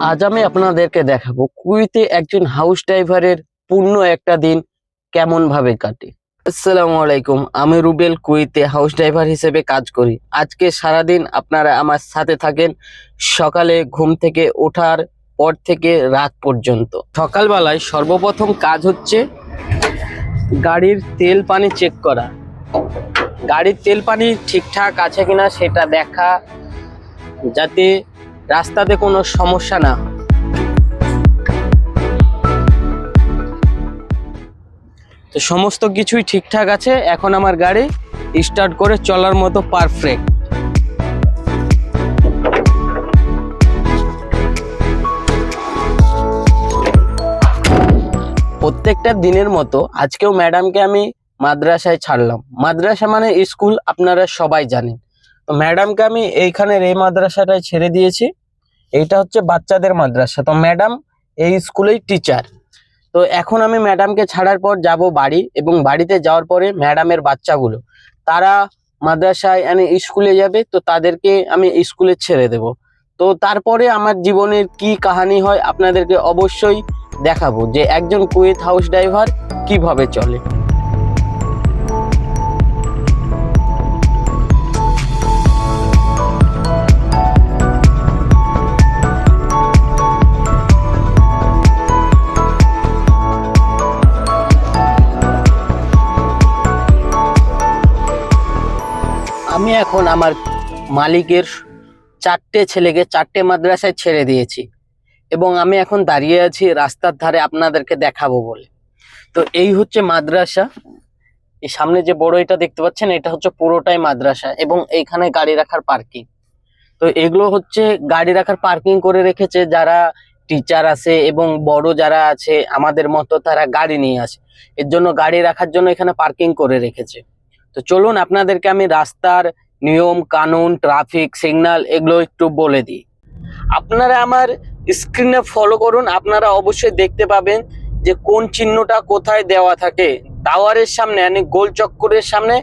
আজ আমি আপনাদেরকে দেখাবো কুইতে একজন হাউস ড্রাইভারের পূর্ণ একটা দিন কেমন ভাবে কাটে। আসসালামু আলাইকুম, আমি রুবেল, কুইতে হাউস ড্রাইভার হিসেবে কাজ করি। আজকে সারাদিন আপনারা আমার সাথে থাকেন সকালে ঘুম থেকে ওঠার পর থেকে রাত পর্যন্ত। সকালবেলায় সর্বপ্রথম কাজ হচ্ছে গাড়ির তেল পানি চেক করা। গাড়ির তেল পানি ঠিকঠাক আছে কিনা সেটা দেখা যাতে রাস্তাতে কোনো সমস্যা না তো সমস্ত কিছুই ঠিকঠাক আছে, এখন আমার গাড়ি স্টার্ট করে চলার মতো পারফেক্ট প্রত্যেকটা দিনের মতো আজকেও ম্যাডামকে আমি মাদ্রাসায় ছাড়লাম। মাদ্রাসা মানে স্কুল আপনারা সবাই জানেন। তো ম্যাডামকে আমি এইখানের এই মাদ্রাসাটায় ছেড়ে দিয়েছি। এইটা হচ্ছে বাচ্চাদের মাদ্রাসা। তো ম্যাডাম এই স্কুলেই টিচার তো এখন আমি ম্যাডামকে ছাড়ার পর যাব বাড়ি এবং বাড়িতে যাওয়ার পরে ম্যাডামের বাচ্চাগুলো, তারা মাদ্রাসায় মানে স্কুলে যাবে, তো তাদেরকে আমি স্কুলে ছেড়ে দেব। তো তারপরে আমার জীবনের কি কাহানি হয় আপনাদেরকে অবশ্যই দেখাবো যে একজন কুয়েত হাউস ড্রাইভার কীভাবে চলে। আমি এখন আমার মালিকের চারটে ছেলেকে চারটে মাদ্রাসায় ছেড়ে দিয়েছি। এবং আমি এখন দাঁড়িয়ে আছি রাস্তার ধারে আপনাদেরকে দেখাবো বলে। তো এই হচ্ছে মাদ্রাসা। এই সামনে যে বড় এটা দেখতে পাচ্ছেন, এটা হচ্ছে পুরোটাই মাদ্রাসা এবং এইখানে গাড়ি রাখার পার্কিং। তো এগুলো হচ্ছে গাড়ি রাখার পার্কিং করে রেখেছে যারা টিচার আছে এবং বড় যারা আছে, আমাদের মতো তারা গাড়ি নিয়ে আসে। এর জন্য গাড়ি রাখার জন্য এখানে পার্কিং করে রেখেছে। তো চলুন আপনাদেরকে আমি রাস্তার নিয়ম, কানুন ট্রাফিক সিগন্যাল এগুলো একটু বলে দিই। আপনারা আমার স্ক্রিনে ফলো করুন, আপনারা অবশ্যই দেখতে পাবেন যে কোন চিহ্নটা কোথায় দেওয়া থাকে। টাওয়ারের সামনে মানে গোল চক্করের সামনে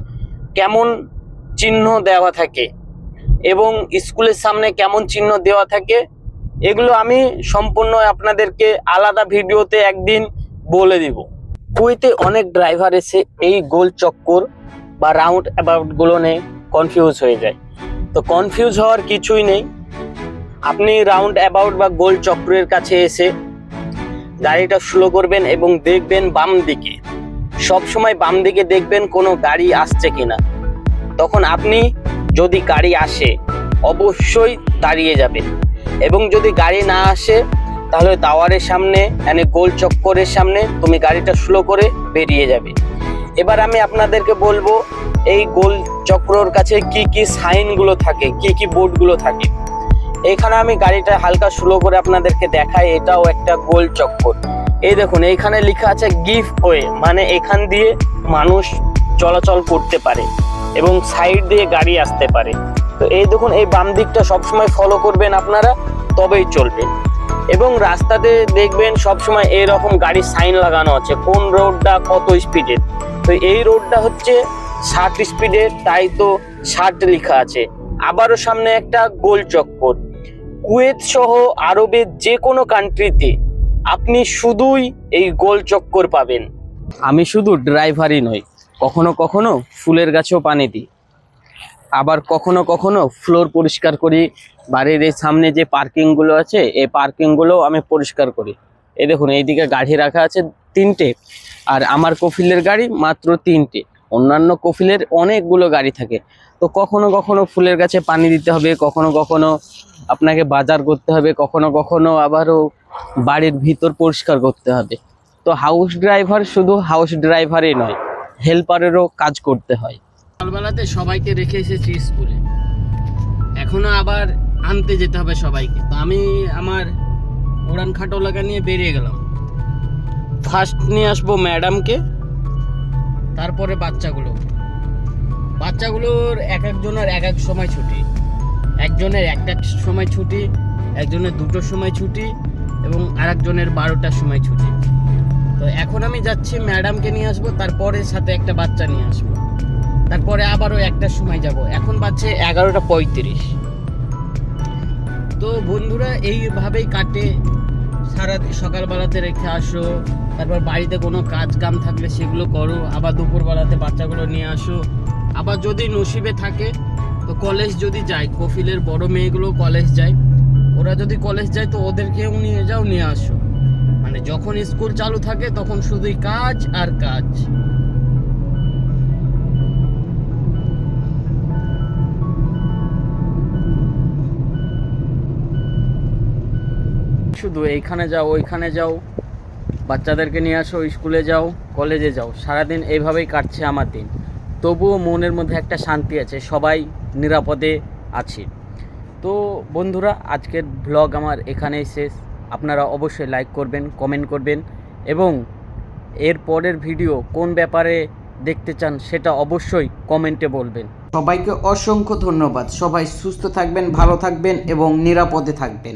কেমন চিহ্ন দেওয়া থাকে এবং স্কুলের সামনে কেমন চিহ্ন দেওয়া থাকে, এগুলো আমি সম্পূর্ণ আপনাদেরকে আলাদা ভিডিওতে একদিন বলে দিব। কুইতে অনেক ড্রাইভার এসে এই গোল চক্কর বা রাউন্ড অ্যাবাউটগুলো নিয়ে কনফিউজ হয়ে যায়। তো কনফিউজ হওয়ার কিছুই নেই। আপনি রাউন্ড অ্যাবাউট বা গোল চক্রের কাছে এসে গাড়িটা স্লো করবেন এবং দেখবেন বাম দিকে, সব সময় বাম দিকে দেখবেন কোনো গাড়ি আসছে কিনা। তখন আপনি যদি গাড়ি আসে, অবশ্যই দাঁড়িয়ে যাবেন। এবং যদি গাড়ি না আসে, তাহলে টাওয়ারের সামনে মানে গোল চক্করের সামনে, তুমি গাড়িটা স্লো করে বেরিয়ে যাবে। এবার আমি আপনাদেরকে বলব, এই গোল চক্রর কাছে কি কি সাইনগুলো থাকে, কি কি বোর্ডগুলো থাকে। এখানে আমি গাড়িটা হালকা স্লো করে আপনাদেরকে দেখাই, এটাও একটা গোল চক্কর। এই দেখুন, এইখানে লেখা আছে গিফট ওয়ে মানে এখান দিয়ে মানুষ চলাচল করতে পারে এবং সাইড দিয়ে গাড়ি আসতে পারে। তো এই দেখুন, এই বাম দিকটা সবসময় ফলো করবেন আপনারা, তবেই চলবে। এবং রাস্তাতে দেখবেন সবসময় এরকম গাড়ির সাইন লাগানো আছে, কোন রোডটা কত স্পিডের তো এই রোডটা হচ্ছে ষাট স্পিডে, তাই তো ষাট লেখা আছে। আবারও সামনে একটা গোল চক্কর। কুয়েত সহ আরবের যে কোনো কান্ট্রিতে আপনি শুধুই এই গোল চক্কর পাবেন। আমি শুধু ড্রাইভারই নই, কখনো কখনো ফুলের গাছেও পানি দিই। আবার কখনো কখনো ফ্লোর পরিষ্কার করি, বাড়ির এই সামনে যে পার্কিংগুলো আছে, এই পার্কিংগুলো আমি পরিষ্কার করি। এই দেখুন, এইদিকে গাড়ি রাখা আছে তিনটে। আর আমার কফিলের গাড়ি মাত্র তিনটে। অন্যান্য কফিলের অনেকগুলো গাড়ি থাকে। তো কখনো কখনো ফুলের গাছে পানি দিতে হবে, কখনো কখনো আপনাকে বাজার করতে হবে, কখনো কখনো আবারও বাড়ির ভিতর পরিষ্কার করতে হবে। তো হাউস ড্রাইভার শুধু হাউস ড্রাইভারই নয় হেল্পারেরও কাজ করতে হয়। সকালবেলাতে সবাইকে রেখে এসেছি স্কুলে। এখনও আবার আনতে যেতে হবে সবাইকে। তো আমি আমার উড়ান খাটোলাকা নিয়ে বেরিয়ে গেলাম। ফার্স্ট নিয়ে আসব ম্যাডামকে তারপরে বাচ্চাগুলো। বাচ্চাগুলোর এক একজনের এক এক সময় ছুটি। একজনের একটা সময় ছুটি, একজনের দুটোর সময় ছুটি এবং আরেকজনের বারোটার সময় ছুটি। তো এখন আমি যাচ্ছি ম্যাডামকে নিয়ে আসব, তারপরে সাথে একটা বাচ্চা নিয়ে আসব। তারপরে আবারও একটার সময় যাব। এখন বাজছে এগারোটা পঁয়ত্রিশ। তো বন্ধুরা, এইভাবেই কাটে সারা সকালবেলাতে রেখে আসো, তারপর বাড়িতে কোনো কাজ কাম থাকলে সেগুলো করো, আবার দুপুরবেলাতে বাচ্চাগুলো নিয়ে আসো। আবার যদি নসিবে থাকে, তো কলেজ যদি যায়, কফিলের বড় মেয়েগুলো কলেজ যায়, ওরা যদি কলেজ যায়, তো ওদেরকেও নিয়ে যাও, নিয়ে আসো। মানে যখন স্কুল চালু থাকে, তখন শুধুই কাজ আর কাজ। শুধু এইখানে যাও, ওইখানে যাও, বাচ্চাদেরকে নিয়ে আসো, স্কুলে যাও, কলেজে যাও। সারাদিন এইভাবেই কাটছে আমার দিন। তবুও মনের মধ্যে একটা শান্তি আছে, সবাই নিরাপদে আছি। তো বন্ধুরা, আজকের ব্লগ আমার এখানেই শেষ। আপনারা অবশ্যই লাইক করবেন, কমেন্ট করবেন এবং এর পরের ভিডিও কোন ব্যাপারে দেখতে চান সেটা অবশ্যই কমেন্টে বলবেন। সবাইকে অসংখ্য ধন্যবাদ। সবাই সুস্থ থাকবেন, ভালো থাকবেন এবং নিরাপদে থাকবেন।